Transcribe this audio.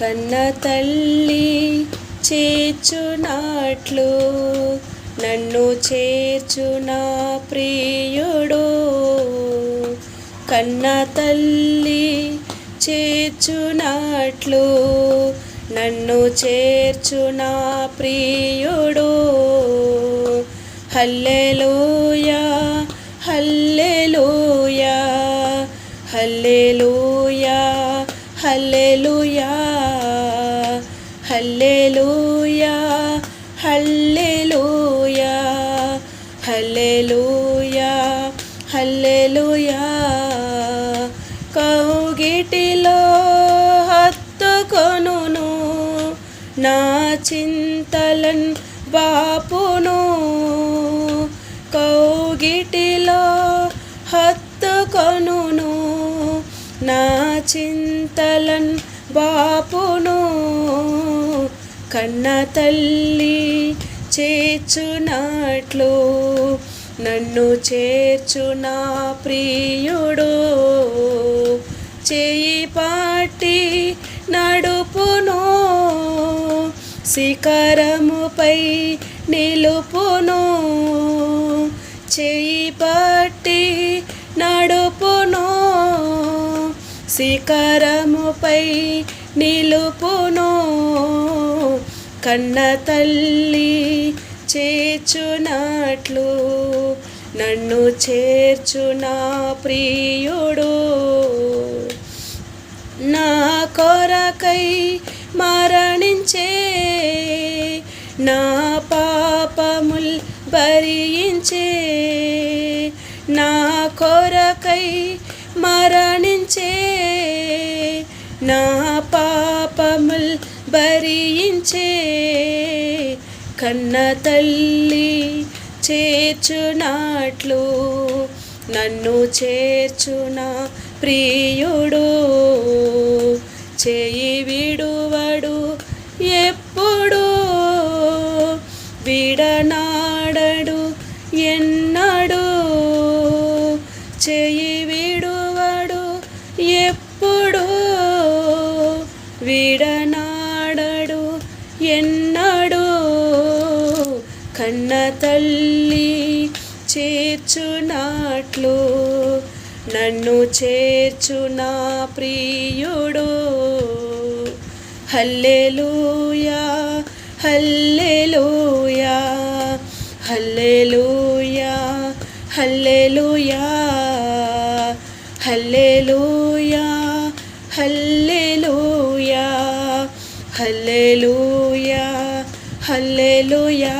కన్న తల్లి చేర్చునాట్లు నన్ను చేర్చునా ప్రియుడు. కన్న తల్లి చేర్చునాట్లు నన్ను చేర్చునా ప్రియుడు. హల్లెలూయా హల్లెలూయా హల్లెలూయా. హల్లెలూయా హల్లెలూయా హల్లెలూయా హల్లెలూయా హల్లెలూయా. కౌగిటిలో హత్తుకొనును నా చింతలన్ బాపును కౌగిటిలో హత్తుకొనును నా చింత చింతలన్ బాపును కన్న తల్లి చేర్చునట్లు నన్ను చేర్చున ప్రియుడు. చేయి పాటి నడుపును శిఖరముపై నిలుపును. చేయి పా శిఖరముపై నిలుపును. కన్న తల్లి చేర్చునట్లు నన్ను చేర్చున ప్రియుడు. నా కొరకై మరణించే నా పాపముల్ భరించే నా కొరకై భరించే నా పాపముల్ భరించే కన్న తల్లి చేర్చునాట్లు నన్ను చేర్చున ప్రియుడు. చేయి విడువడు ఎప్పుడు విడనాడడు ఎన్నడు. చేయి విడనాడడు ఎన్నడు కన్న తల్లి చేర్చునాట్లు. నన్ను చేర్చునా ప్రియుడు. హల్లెలూయా హల్లెలూయా హల్లెలూయా హల్లెలూయా హల్లెలూయా హల్లె హల్లెలూయా హల్లెలూయా.